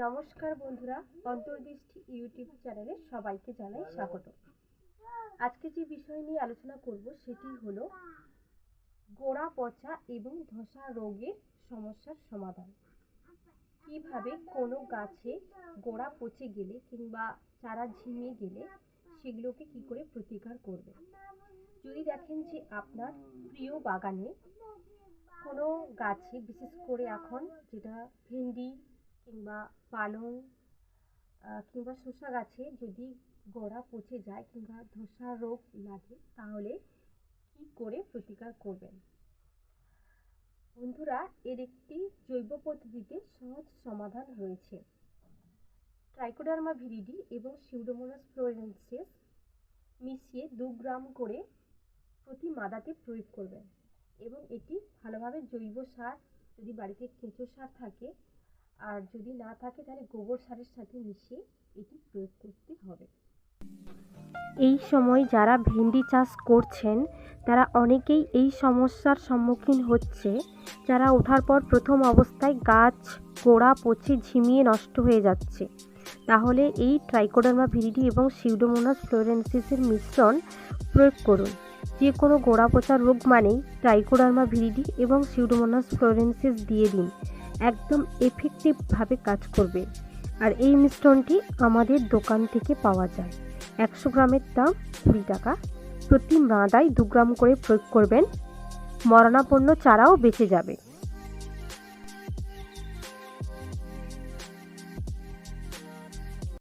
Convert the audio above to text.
নমস্কার বন্ধুরা, অন্তর্দৃষ্টি ইউটিউব চ্যানেলে সবাইকে জানাই স্বাগত। আজকে যে বিষয় নিয়ে আলোচনা করব সেটি হলো গোড়া পচা এবং ধসা রোগের সমস্যার সমাধান। কীভাবে কোনো গাছে গোড়া পচে গেলে কিংবা চারা ঝিমিয়ে গেলে সেগুলোকে কি করে প্রতিকার করবে? যদি দেখেন যে আপনার প্রিয় বাগানে কোনো গাছে, বিশেষ করে এখন যেটা ভেন্ডি কিংবা পালং কিংবা শসা গাছে যদি গোড়া পচে যায় কিংবা ধসা রোগ লাগে, তাহলে কি করে প্রতিকার করবেন? বন্ধুরা, এর একটি জৈব পদ্ধতিতে সহজ সমাধান রয়েছে। ট্রাইকোডার্মা ভিরিডি এবং সিউডোমোনাস ফ্লোরেন্সিস মিশিয়ে দু গ্রাম করে প্রতি মাদাতে প্রয়োগ করবেন এবং এটি ভালোভাবে জৈব সার, যদি বাড়িতে কেঁচো সার থাকে আর যদি না থাকে তাহলে গোবর সারের সাথে মিশিয়ে এটি প্রয়োগ করতে হবে। এই সময় যারা ভেন্ডি চাষ করছেন, তারা অনেকেই এই সমস্যার সম্মুখীন হচ্ছে। যারা ওঠার পর প্রথম অবস্থায় গাছ গোড়া পচে ঝিমিয়ে নষ্ট হয়ে যাচ্ছে। তাহলে এই ট্রাইকোডার্মা ভিরিডি এবং সিউডোমোনাস ফ্লোরেন্সিসের মিশ্রণ প্রয়োগ করুন। যে কোনো গোড়া পচা রোগ মানেই ট্রাইকোডার্মা ভিরিডি এবং সিউডোমোনাস ফ্লোরেন্সিস দিয়ে দিন। একদম এফেক্টিভভাবে কাজ করবে। আর এই মিশ্রণটি আমাদের দোকান থেকে পাওয়া যায়। একশো গ্রামের দাম কুড়ি টাকা। প্রতি মাদায় দু গ্রাম করে প্রয়োগ করবেন। মরণাপন্ন চারাও বেঁচে যাবে।